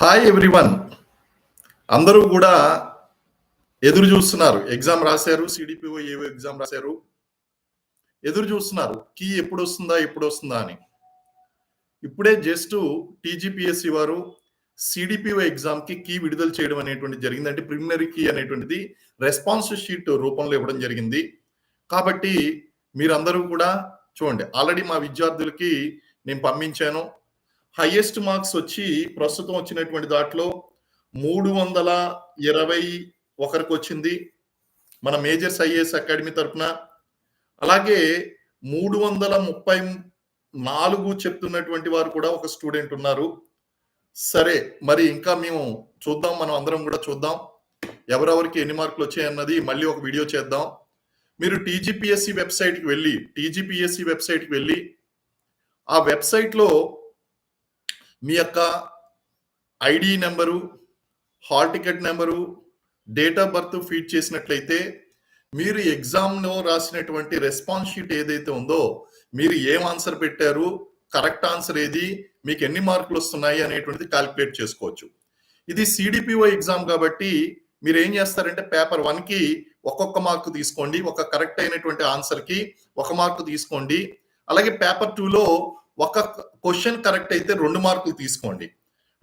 Hi everyone అందరూ కూడా ఎదురు చూస్తున్నారు. ఎగ్జామ్ రాశారు సిడిపిఓ ఏవో ఎగ్జామ్ రాశారు. ఎదురు చూస్తున్నారు. కీ ఎప్పుడు వస్తుందా ఎప్పుడు వస్తుందా అని ఇప్పుడే జస్ట్ టీజీపీఎస్సి వారు సిడిపిఓ ఎగ్జామ్కి కీ విడుదల చేయడం అనేటువంటి జరిగింది. అంటే ప్రిలిమినరీ కీ అనేటువంటిది రెస్పాన్స్ షీట్ రూపంలో ఇవ్వడం జరిగింది. కాబట్టి మీరందరూ కూడా చూడండి. ఆల్రెడీ మా విద్యార్థులకి నేను పంపించాను. హైయెస్ట్ మార్క్స్ వచ్చి ప్రస్తుతం వచ్చినటువంటి దాంట్లో మూడు వందల ఇరవై ఒకరికి వచ్చింది. మన మేజర్స్ ఐఏఎస్ అకాడమీ తరఫున అలాగే మూడు వందల ముప్పై నాలుగు చెప్తున్నటువంటి వారు కూడా ఒక స్టూడెంట్ ఉన్నారు. సరే మరి ఇంకా మేము చూద్దాం మనం అందరం కూడా చూద్దాం. ఎవరెవరికి ఎన్ని మార్కులు వచ్చాయన్నది మళ్ళీ ఒక వీడియో చేద్దాం. మీరు టీజీపీఎస్సి వెబ్సైట్కి వెళ్ళి టీజీపీఎస్సి వెబ్సైట్కి వెళ్ళి ఆ వెబ్సైట్లో మీ యొక్క ID number hall ticket number date of birth feed చేసినట్లయితే మీరు ఎగ్జామ్లో రాసినటువంటి రెస్పాన్స్ షీట్ ఏదైతే ఉందో మీరు ఏం ఆన్సర్ పెట్టారు కరెక్ట్ ఆన్సర్ ఏది మీకు ఎన్ని మార్కులు వస్తున్నాయి అనేటువంటిది క్యాలిక్యులేట్ చేసుకోవచ్చు. ఇది సిడిపిఓ ఎగ్జామ్ కాబట్టి మీరు ఏం చేస్తారంటే పేపర్ వన్కి ఒక్కొక్క మార్కు తీసుకోండి ఒక కరెక్ట్ అయినటువంటి ఆన్సర్కి ఒక మార్కు తీసుకోండి. అలాగే పేపర్ టూలో ఒక క్వశ్చన్ కరెక్ట్ అయితే రెండు మార్కులు తీసుకోండి.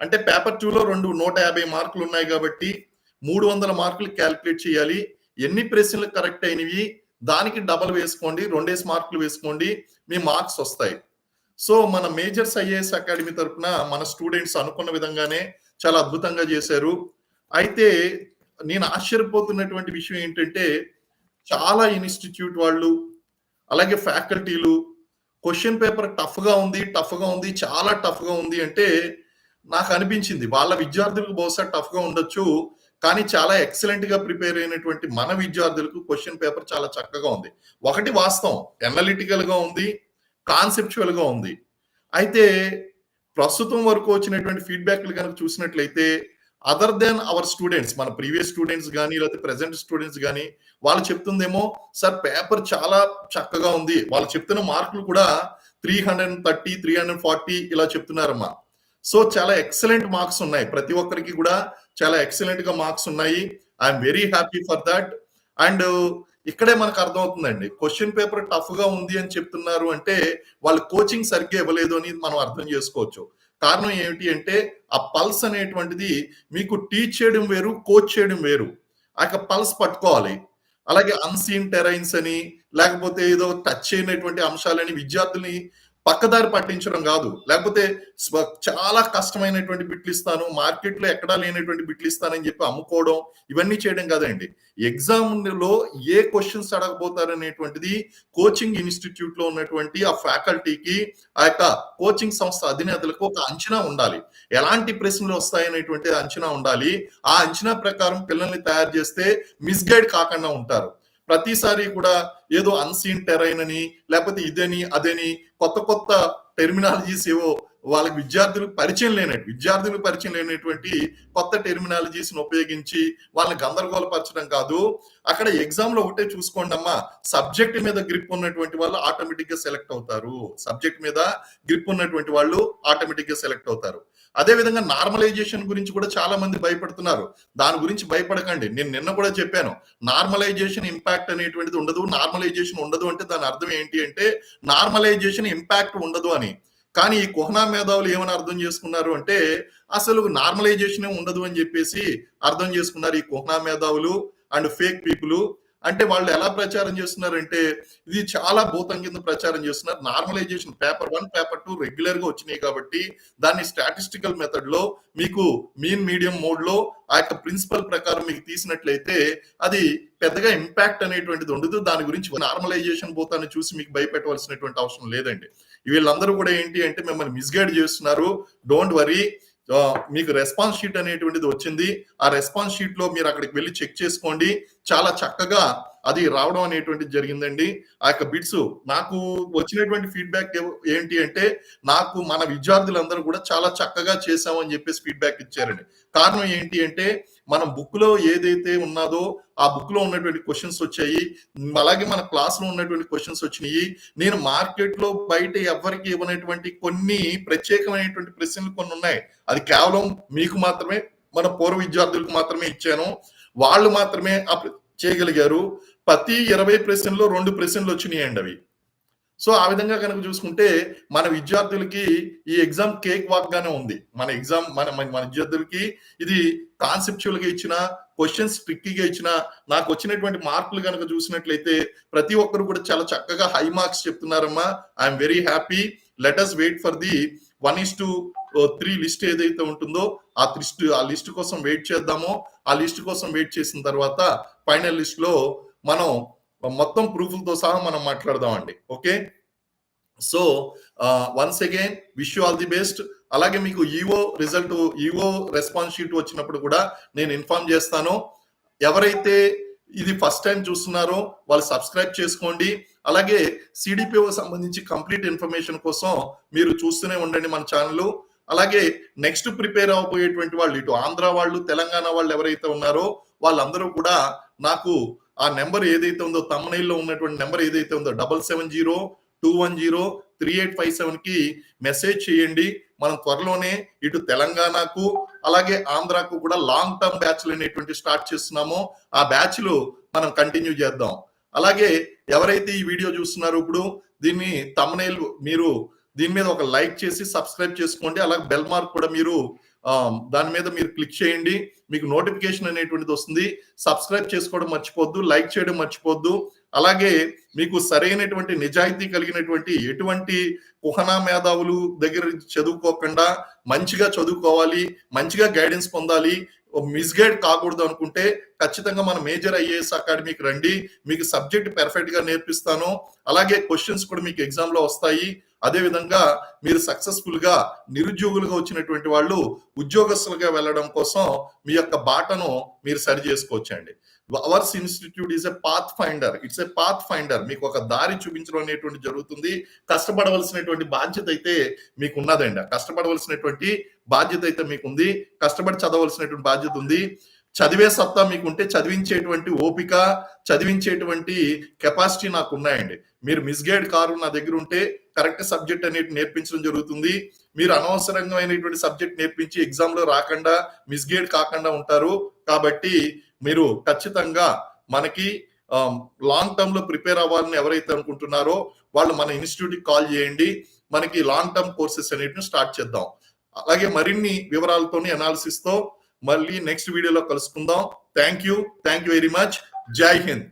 అంటే పేపర్ టూలో రెండు నూట యాభై మార్కులు ఉన్నాయి కాబట్టి మూడు వందల మార్కులు క్యాలిక్యులేట్ చేయాలి. ఎన్ని ప్రశ్నలు కరెక్ట్ అయినవి దానికి డబల్ వేసుకోండి రెండేసి మార్కులు వేసుకోండి మీ మార్క్స్ వస్తాయి. సో మన మేజర్స్ ఐఏఎస్ అకాడమీ తరఫున మన స్టూడెంట్స్ అనుకున్న విధంగానే చాలా అద్భుతంగా చేశారు. అయితే నేను ఆశ్చర్యపోతున్నటువంటి విషయం ఏంటంటే చాలా ఇన్స్టిట్యూట్ వాళ్ళు అలాగే ఫ్యాకల్టీలు క్వశ్చన్ పేపర్ టఫ్గా ఉంది టఫ్గా ఉంది చాలా టఫ్గా ఉంది అంటే నాకు అనిపించింది. వాళ్ళ విద్యార్థులకు బహుశా టఫ్గా ఉండొచ్చు కానీ చాలా ఎక్సలెంట్గా ప్రిపేర్ అయినటువంటి మన విద్యార్థులకు క్వశ్చన్ పేపర్ చాలా చక్కగా ఉంది. ఒకటి వాస్తవం ఎనలిటికల్గా ఉంది కాన్సెప్చువల్గా ఉంది. అయితే ప్రస్తుతం వరకు వచ్చినటువంటి ఫీడ్బ్యాక్లు కనుక చూసినట్లయితే అదర్ దెన్ అవర్ స్టూడెంట్స్ మన ప్రీవియస్ స్టూడెంట్స్ కానీ లేకపోతే ప్రెసెంట్ స్టూడెంట్స్ కానీ వాళ్ళు చెప్తుందేమో సార్ పేపర్ చాలా చక్కగా ఉంది. వాళ్ళు చెప్తున్న మార్కులు కూడా three hundred thirty three hundred forty ఇలా చెప్తున్నారమ్మా. సో చాలా ఎక్సలెంట్ మార్క్స్ ఉన్నాయి. ప్రతి ఒక్కరికి కూడా చాలా ఎక్సలెంట్గా మార్క్స్ ఉన్నాయి. I'm very happy for that and ఇక్కడే మనకు అర్థమవుతుందండి. క్వశ్చన్ పేపర్ టఫ్గా ఉంది అని చెప్తున్నారు అంటే వాళ్ళు కోచింగ్ సరిగ్గా ఇవ్వలేదు అని మనం అర్థం చేసుకోవచ్చు. కారణం ఏమిటి అంటే ఆ పల్స్ అనేటువంటిది మీకు టీచ్ చేయడం వేరు కోచ్ చేయడం వేరు. ఆ యొక్క పల్స్ పట్టుకోవాలి. అలాగే అన్సీన్ టెరైన్స్ అని లేకపోతే ఏదో టచ్ చేయనటువంటి అంశాలని విద్యార్థుల్ని పక్కదారి పట్టించడం కాదు. లేకపోతే చాలా కష్టమైనటువంటి బిట్లు ఇస్తాను మార్కెట్లో ఎక్కడా లేనటువంటి బిట్లు ఇస్తానని చెప్పి అమ్ముకోవడం ఇవన్నీ చేయడం కాదండి. ఎగ్జామ్లో ఏ క్వశ్చన్స్ అడగబోతారనేటువంటిది కోచింగ్ ఇన్స్టిట్యూట్లో ఉన్నటువంటి ఆ ఫ్యాకల్టీకి ఆ యొక్క కోచింగ్ సంస్థ అధినేతలకు ఒక అంచనా ఉండాలి. ఎలాంటి ప్రశ్నలు వస్తాయనేటువంటి అంచనా ఉండాలి. ఆ అంచనా ప్రకారం పిల్లల్ని తయారు చేస్తే మిస్గైడ్ కాకుండా ఉంటారు. ప్రతిసారి కూడా ఏదో అన్సీన్ టెరైన్ అని లేకపోతే ఇదని అదని కొత్త కొత్త టెర్మినాలజీస్ ఏవో వాళ్ళకి విద్యార్థులకు పరిచయం లేనట్టు విద్యార్థులకు పరిచయం లేనటువంటి కొత్త టెర్మినాలజీస్ ఉపయోగించి వాళ్ళని గందరగోళపరచడం కాదు. అక్కడ ఎగ్జామ్లో ఒకటే చూసుకోండి అమ్మా సబ్జెక్ట్ మీద గ్రిప్ ఉన్నటువంటి వాళ్ళు ఆటోమేటిక్గా సెలెక్ట్ అవుతారు. సబ్జెక్ట్ మీద గ్రిప్ ఉన్నటువంటి వాళ్ళు ఆటోమేటిక్గా సెలెక్ట్ అవుతారు. అదే విధంగా నార్మలైజేషన్ గురించి కూడా చాలా మంది భయపడుతున్నారు. దాని గురించి భయపడకండి. నేను నిన్న కూడా చెప్పాను నార్మలైజేషన్ ఇంపాక్ట్ అనేటువంటిది ఉండదు నార్మలైజేషన్ ఉండదు అంటే దాని అర్థం ఏంటి అంటే నార్మలైజేషన్ ఇంపాక్ట్ ఉండదు అని. కానీ ఈ కుహనా మేధావులు ఏమని అర్థం చేసుకున్నారు అంటే అసలు నార్మలైజేషన్ ఉండదు అని చెప్పేసి అర్థం చేసుకున్నారు ఈ కుహనా మేధావులు అండ్ ఫేక్ పీపుల్ అంటే వాళ్ళు ఎలా ప్రచారం చేస్తున్నారంటే ఇది చాలా భూతం కింద ప్రచారం చేస్తున్నారు. Normalisation paper one paper two రెగ్యులర్గా వచ్చినాయి కాబట్టి దాన్ని స్టాటిస్టికల్ మెథడ్లో మీకు మీన్ మీడియం మోడ్లో ఆ యొక్క ప్రిన్సిపల్ ప్రకారం మీకు తీసినట్లయితే అది పెద్దగా ఇంపాక్ట్ అనేటువంటిది ఉండదు. దాని గురించి నార్మలైజేషన్ భూతాన్ని చూసి మీకు భయపెట్టవలసినటువంటి అవసరం లేదండి. వీళ్ళందరూ కూడా ఏంటి అంటే మిమ్మల్ని మిస్గైడ్ చేస్తున్నారు. Don't worry. మీకు రెస్పాన్స్ షీట్ అనేటువంటిది వచ్చింది. ఆ రెస్పాన్స్ షీట్లో మీరు అక్కడికి వెళ్ళి చెక్ చేసుకోండి. చాలా చక్కగా అది రావడం అనేటువంటిది జరిగిందండి. ఆ యొక్క బిట్స్ నాకు వచ్చినటువంటి ఫీడ్బ్యాక్ ఏంటి అంటే నాకు మన విద్యార్థులందరూ కూడా చాలా చక్కగా చేశామని చెప్పేసి ఫీడ్బ్యాక్ ఇచ్చారండి. కారణం ఏంటి అంటే మనం బుక్లో ఏదైతే ఉన్నదో ఆ బుక్లో ఉన్నటువంటి క్వశ్చన్స్ వచ్చాయి. అలాగే మన క్లాస్లో ఉన్నటువంటి క్వశ్చన్స్ వచ్చినాయి. నేను మార్కెట్లో బయట ఎవరికి ఇవ్వనటువంటి కొన్ని ప్రత్యేకమైనటువంటి ప్రశ్నలు కొన్ని ఉన్నాయి. అది కేవలం మీకు మాత్రమే మన పూర్వ విద్యార్థులకు మాత్రమే ఇచ్చాను. వాళ్ళు మాత్రమే చేయగలిగారు. ప్రతి ఇరవై ప్రశ్నల్లో రెండు ప్రశ్నలు వచ్చినాయండి అవి. సో ఆ విధంగా కనుక చూసుకుంటే మన విద్యార్థులకి ఈ ఎగ్జామ్ కేక్ వాక్ గానే ఉంది. మన ఎగ్జామ్ మన మన మన విద్యార్థులకి ఇది కాన్సెప్చువల్గా ఇచ్చిన క్వశ్చన్స్ ట్రిక్కీగా ఇచ్చిన నాకు వచ్చినటువంటి మార్కులు కనుక చూసినట్లయితే ప్రతి ఒక్కరు కూడా చాలా చక్కగా high marks చెప్తున్నారమ్మా. I'm very happy. Let us wait for the one is to three list ఏదైతే ఉంటుందో ఆ లిస్ట్ ఆ లిస్ట్ కోసం వెయిట్ చేద్దామో. ఆ లిస్ట్ కోసం వెయిట్ చేసిన తర్వాత ఫైనల్ లిస్ట్లో మనం మొత్తం ప్రూఫ్లతో సహా మనం మాట్లాడదామండి. Okay? So once again wish you all the best అలాగే మీకు EO result EO response sheet వచ్చినప్పుడు కూడా నేను ఇన్ఫార్మ్ చేస్తాను. ఎవరైతే ఇది ఫస్ట్ టైం చూస్తున్నారో వాళ్ళు సబ్స్క్రైబ్ చేసుకోండి. అలాగే సిడిపిఓ సంబంధించి కంప్లీట్ ఇన్ఫర్మేషన్ కోసం మీరు చూస్తూనే ఉండండి మన ఛానల్ అలాగే నెక్స్ట్ ప్రిపేర్ అవబోయేటువంటి వాళ్ళు ఇటు ఆంధ్ర వాళ్ళు తెలంగాణ వాళ్ళు ఎవరైతే ఉన్నారో వాళ్ళందరూ కూడా నాకు ఆ నెంబర్ ఏదైతే ఉందో తమ్నైల్లో ఉన్నటువంటి నెంబర్ ఏదైతే ఉందో double seven zero two one zero three eight five సెవెన్కి మెసేజ్ చేయండి. మనం త్వరలోనే ఇటు తెలంగాణకు అలాగే ఆంధ్రాకు కూడా లాంగ్ టర్మ్ బ్యాచ్లు అనేటువంటి స్టార్ట్ చేస్తున్నామో. ఆ బ్యాచ్లు మనం కంటిన్యూ చేద్దాం. అలాగే ఎవరైతే ఈ వీడియో చూస్తున్నారో ఇప్పుడు దీన్ని తమ్నైల్ మీరు దీని మీద ఒక లైక్ చేసి సబ్స్క్రైబ్ చేసుకోండి. అలాగే బెల్ మార్క్ కూడా మీరు దాని మీద మీరు క్లిక్ చేయండి. మీకు నోటిఫికేషన్ అనేటువంటిది వస్తుంది. సబ్స్క్రైబ్ చేసుకోవడం మర్చిపోద్దు లైక్ చేయడం మర్చిపోద్దు అలాగే మీకు సరైనటువంటి నిజాయితీ కలిగినటువంటి ఎటువంటి కుహనా మేధావులు దగ్గర చదువుకోకుండా మంచిగా చదువుకోవాలి మంచిగా గైడెన్స్ పొందాలి మిస్గైడ్ కాకూడదు అనుకుంటే ఖచ్చితంగా మన మేజర్ ఐఏఎస్ అకాడమీకి రండి. మీకు సబ్జెక్ట్ పెర్ఫెక్ట్గా నేర్పిస్తాను. అలాగే క్వశ్చన్స్ కూడా మీకు ఎగ్జామ్లో వస్తాయి. అదేవిధంగా మీరు సక్సెస్ఫుల్గా నిరుద్యోగులుగా వచ్చినటువంటి వాళ్ళు ఉద్యోగస్తులుగా వెళ్ళడం కోసం మీ యొక్క బాటను మీరు సరి చేసుకోవచ్చండి. Ours institute is a pathfinder it's a pathfinder మీకు ఒక దారి చూపించడం అనేటువంటి జరుగుతుంది. కష్టపడవలసినటువంటి బాధ్యత అయితే మీకు ఉన్నదండి కష్టపడవలసినటువంటి బాధ్యత అయితే మీకు ఉంది కష్టపడి చదవలసినటువంటి బాధ్యత ఉంది. చదివే సత్తా మీకు ఉంటే చదివించేటువంటి ఓపిక చదివించేటువంటి కెపాసిటీ నాకు ఉన్నాయండి మీరు మిస్గైడ్ కారు నా దగ్గర ఉంటే కరెక్ట్ సబ్జెక్ట్ అనేది నేర్పించడం జరుగుతుంది. మీరు అనవసరమైనటువంటి సబ్జెక్ట్ నేర్పించి ఎగ్జామ్లో రాకుండా మిస్గైడ్ కాకుండా ఉంటారు. కాబట్టి మీరు ఖచ్చితంగా మనకి లాంగ్ టర్మ్లో ప్రిపేర్ అవ్వాలని ఎవరైతే అనుకుంటున్నారో వాళ్ళు మన ఇన్స్టిట్యూట్కి కాల్ చేయండి. మనకి లాంగ్ టర్మ్ కోర్సెస్ అనేటివి స్టార్ట్ చేద్దాం. అలాగే మరిన్ని వివరాలతోని అనాలిసిస్తో మళ్ళీ నెక్స్ట్ వీడియోలో కలుసుకుందాం. Thank you thank you very much జై హింద్